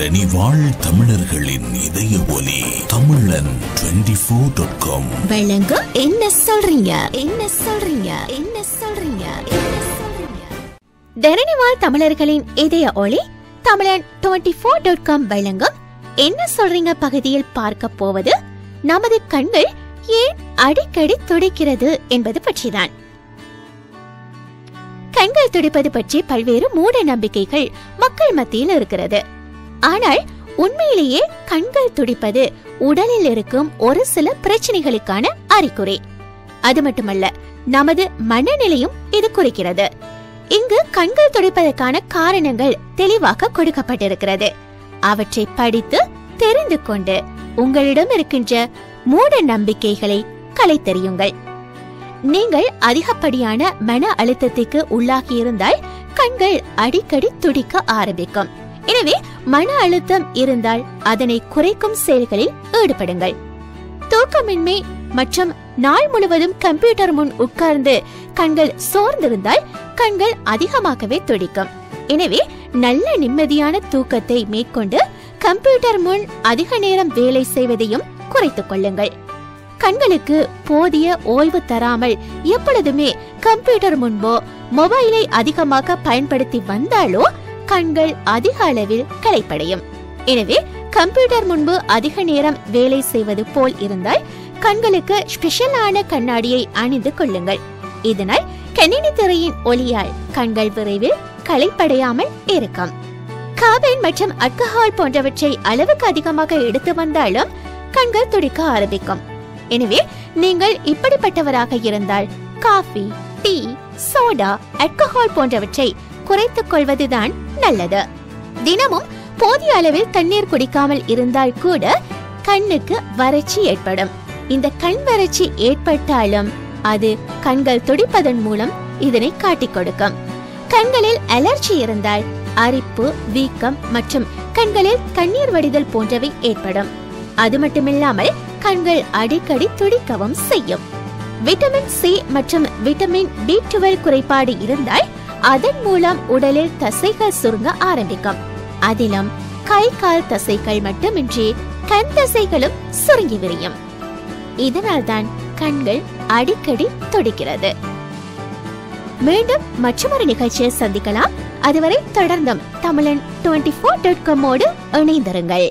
தரணி வாழ் தமிழர்களின் இதய ஒலி தமிழன் டுவெண்டி ஃபோர் டாட் காம் வழங்கும் என்ன சொல்றீங்க? என்ன சொல்றீங்க? என்ன சொல்றீங்க? என்ன சொல்றீங்க? தரணிவாழ் தமிழர்களின் இதய ஒளி தமிழன் டுவெண்ட்டி ஃபோர் டாட் காம் வழங்கும் என்ன சொல்றீங்க பகுதியில் பார்க்க போவது? நமது கண்கள் ஏன் அடிக்கடி துடிக்கிறது என்பது பற்றிதான். கண்கள் துடிப்பது பற்றி பல்வேறு மூட நம்பிக்கைகள் மக்கள் மத்தியில் இருக்கிறது. ஆனால் உண்மையிலேயே கண்கள் துடிப்பது உடலில் இருக்கும் ஒரு சில பிரச்சனைகளுக்கான அறிகுறி. அது மட்டுமல்ல நமது மனநிலையும் இது குறிக்கிறது. இங்கு கண்கள் துடிப்பதற்கான காரணங்கள் தெளிவாக கொடுக்கப்பட்டிருக்கிறது. அவற்றை படித்து தெரிந்து கொண்டு உங்களிடம் இருக்கின்ற மூட நம்பிக்கைகளை கலைத்தெறியுங்கள் நீங்கள் அதிகப்படியான மன அழுத்தத்திற்கு உள்ளாகியிருந்தால் கண்கள் அடிக்கடி துடிக்க ஆரம்பிக்கும். எனவே மன அழுத்தம் இருந்தால் அதனை குறைக்கும் செயல்களில் ஈடுபடுங்கள். தூக்கமின்மை மற்றும் நாள் முழுவதும் கம்ப்யூட்டர் முன் உட்கார்ந்து கண்கள் சோர்ந்திருந்தால் கண்கள் அதிகமாகவே துடிக்கும். எனவே நல்ல நிம்மதியான தூக்கத்தை மேற்கொண்டு கம்ப்யூட்டர் முன் அதிக நேரம் வேலை செய்வதையும் குறைத்துக் கொள்ளுங்கள். கண்களுக்கு போதிய ஓய்வு தராமல் எப்பொழுதுமே கம்ப்யூட்டர் முன்போ மொபைலை அதிகமாக பயன்படுத்தி வந்தாலோ கண்கள் அதிக அளவில் களைப்படையும். எனவே கம்ப்யூட்டர் முன்பு அதிக நேரம் வேலை செய்வது போல் இருந்தால் கண்களுக்கு ஸ்பெஷலான கண்ணாடியை அணிந்து கொள்ளுங்கள். இதனால் கணினி திரையின் ஒளியால் கண்கள் விரைவில் களைப்படையாமல் இருக்கும். காபைன் மற்றும் அல்கஹால் போன்றவற்றை அளவுக்கு அதிகமாக எடுத்து வந்தாலும் கண்கள் துடிக்க ஆரம்பிக்கும். எனவே நீங்கள் இப்படிப்பட்டவராக இருந்தால் காஃபி டீ சோடா அல்கஹால் போன்றவற்றை குறைத்துக் கொள்வதுதான் நல்லது. தினமும் போதிய அளவில் தண்ணீர் குடிக்காமல் இருந்தால் கூட கண்ணுக்கு வறட்சி ஏற்படும். இந்த கண் வறட்சி ஏற்பட்டாலும் அது கண்கள் துடிப்பதன் மூலம் இதனை காட்டிக் கொடுக்கும். கண்களில் அலர்ஜி இருந்தால் அரிப்பு வீக்கம் மற்றும் கண்களில் கண்ணீர் வடிதல் போன்றவை ஏற்படும். அது மட்டுமில்லாமல் கண்கள் அடிக்கடி துடிக்கவும் செய்யும். விட்டமின் சி மற்றும் விட்டமின் பி டுவெல் குறைபாடு இருந்தால் அதன் மூலம் உடலில் தசைகள் சுருங்க ஆரம்பிக்கும். அதிலும் கை கால் தசைகள் மட்டுமின்றி கண் தசைகளும் சுருங்கி விரியும். இதனால்தான் கண்கள் அடிக்கடி துடிக்கிறது. மீண்டும் மற்றொரு நிகழ்ச்சியை சந்திக்கலாம். அதுவரை தொடர்ந்தும் தமிழன் டுவெண்ட்டி ஃபோர் டாட் காமோடு இணைந்திருங்கள்.